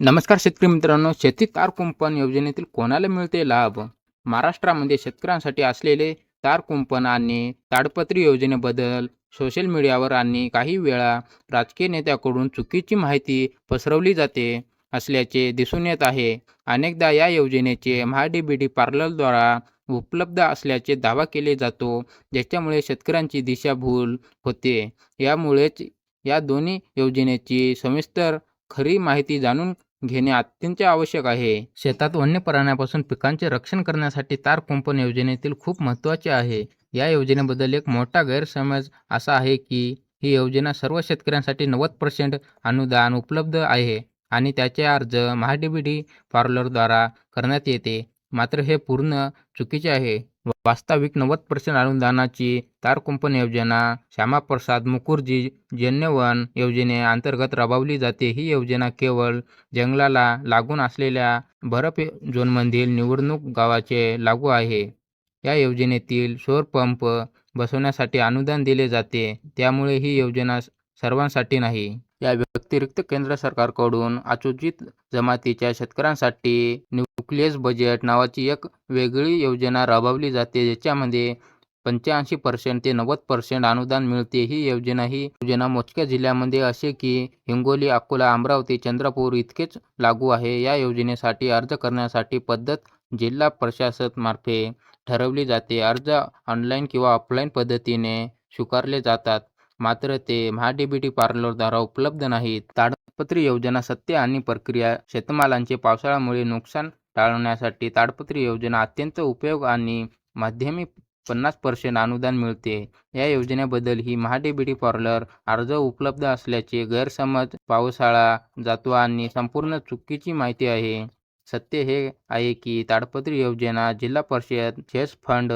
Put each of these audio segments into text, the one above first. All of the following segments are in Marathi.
नमस्कार शेतकरी मित्रांनो शेती तार कुंपण योजनेतील कोणाला मिळते लाभ? महाराष्ट्रामध्ये शेतकऱ्यांसाठी असलेले तार कुंपण आणि ताडपत्री योजनेबद्दल सोशल मीडियावर आणि काही वेळा राजकीय नेत्याकडून चुकीची माहिती पसरवली जाते असल्याचे दिसून येत आहे. अनेकदा या योजनेचे महाडीबीडी पार्लरद्वारा उपलब्ध असल्याचे दावा केले जातो ज्याच्यामुळे शेतकऱ्यांची दिशाभूल होते. यामुळेच या दोन्ही योजनेची सविस्तर खरी माहिती जाणून घेणे अत्यंत आवश्यक आहे. शेतात वन्य प्राण्यापासून पिकांचे रक्षण करण्यासाठी तार कुंपण योजनेतील खूप महत्त्वाचे आहे. या योजनेबद्दल एक मोठा गैरसमज असा आहे की ही योजना सर्व शेतकऱ्यांसाठी नव्वद पर्सेंट अनुदान उपलब्ध आहे आणि त्याचे अर्ज महाडीबीडी पार्लरद्वारा करण्यात येते. मात्र हे पूर्ण चुकीचे आहे. वास्तविक नव्वद पर्सेंट अनुदानाची तार योजना श्यामाप्रसाद मुखर्जी जन्यवन योजनेअंतर्गत राबवली जाते. ही योजना केवळ जंगलाला लागून असलेल्या बर्फ झोनमधील निवडणूक गावाचे लागू आहे. या योजनेतील सौर पंप बसवण्यासाठी अनुदान दिले जाते. त्यामुळे ही योजना सर्वांसाठी नाही. या व्यतिरिक्त केंद्र सरकारकडून अनुसूचित जमातीच्या शेतकऱ्यांसाठी न्यूक्लियस बजेट नावाची एक वेगळी योजना राबवली जाते ज्याच्यामध्ये पंच्याऐंशी पर्सेंट ते नव्वद पर्सेंट अनुदान मिळते. ही योजना ही योजना मोजक्या जिल्ह्यामध्ये असे की हिंगोली अकोला अमरावती चंद्रपूर इतकेच लागू आहे. या योजनेसाठी अर्ज करण्यासाठी पद्धत जिल्हा प्रशासनामार्फे ठरवली जाते. अर्ज ऑनलाईन किंवा ऑफलाईन पद्धतीने स्वीकारले जातात. मात्र ते महाडीबीटी पार्लरद्वारा उपलब्ध नाहीत. ताडपत्री योजना सत्य आणि प्रक्रिया शेतमालांचे पावसाळ्यामुळे नुकसान टाळण्यासाठी ताडपत्री योजना अत्यंत उपयोग आणि माध्यमिक पन्नास पर्सेंट अनुदान मिळते. या योजनेबद्दल ही महाडीबीटी पार्लर अर्ज उपलब्ध असल्याचे गैरसमज पावसाळा जातो आणि संपूर्ण चुकीची माहिती आहे. सत्य हे आहे की ताडपत्री योजना जिल्हा परिषद चेस फंड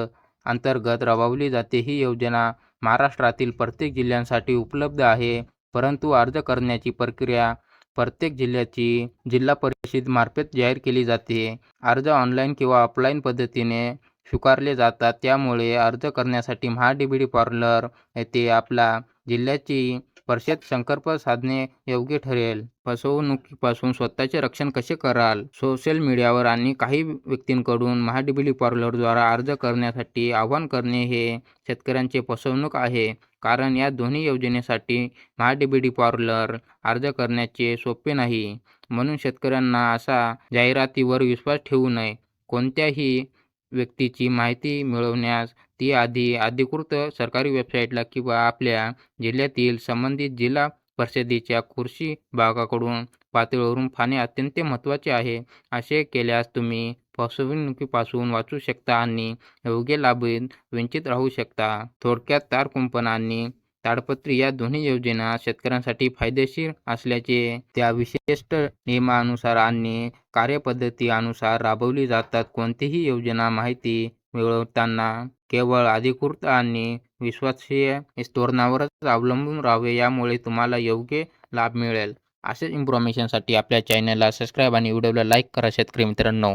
अंतर्गत राबवली जाते. ही योजना महाराष्ट्रातील प्रत्येक जिल्ह्यांसाठी उपलब्ध आहे परंतु अर्ज करण्याची प्रक्रिया प्रत्येक जिल्ह्याची जिल्हा परिषद मार्फत जाहीर केली जाते. अर्ज ऑनलाईन किंवा ऑफलाईन पद्धतीने स्वीकारले जातात. त्यामुळे अर्ज करण्यासाठी महाडीबीडी पार्लर येथे आपला जिल्ह्याची परिषद संकल्प साधणे योग्य ठरेल. फसवणुकीपासून स्वतःचे रक्षण कसे कराल? सोशल मीडियावर आणि काही व्यक्तींकडून महाडीबीडी पार्लरद्वारा अर्ज करण्यासाठी आवाहन करणे हे शेतकऱ्यांचे फसवणूक आहे. कारण या दोन्ही योजनेसाठी महाडीबीटी पार्लर अर्ज करण्याचे सोपे नाही. म्हणून शेतकऱ्यांना असा जाहिरातीवर विश्वास ठेवू नये. कोणत्याही व्यक्तीची माहिती मिळवण्यास ती आधी अधिकृत सरकारी वेबसाईटला किंवा आपल्या जिल्ह्यातील संबंधित जिल्हा परिषदेच्या कृषी विभागाकडून पातळीवरून पाहणे अत्यंत महत्त्वाचे आहे. असे केल्यास तुम्ही फसवणुकीपासून वाचू शकता आणि योग्य लाभ वंचित राहू शकता. थोडक्यात तार कुंपण आणि ताडपत्री या दोन्ही योजना शेतकऱ्यांसाठी फायदेशीर असल्याचे त्या विशिष्ट नियमानुसार आणि कार्यपद्धती अनुसार राबवली जातात. कोणतीही योजना माहिती मिळवताना केवळ अधिकृत आणि विश्वासीय धोरणावरच अवलंबून राहावे यामुळे तुम्हाला योग्य लाभ मिळेल. असेच इन्फॉर्मेशनसाठी आपल्या चॅनलला सबस्क्राईब आणि व्हिडिओला लाईक करा शेतकरी मित्रांनो.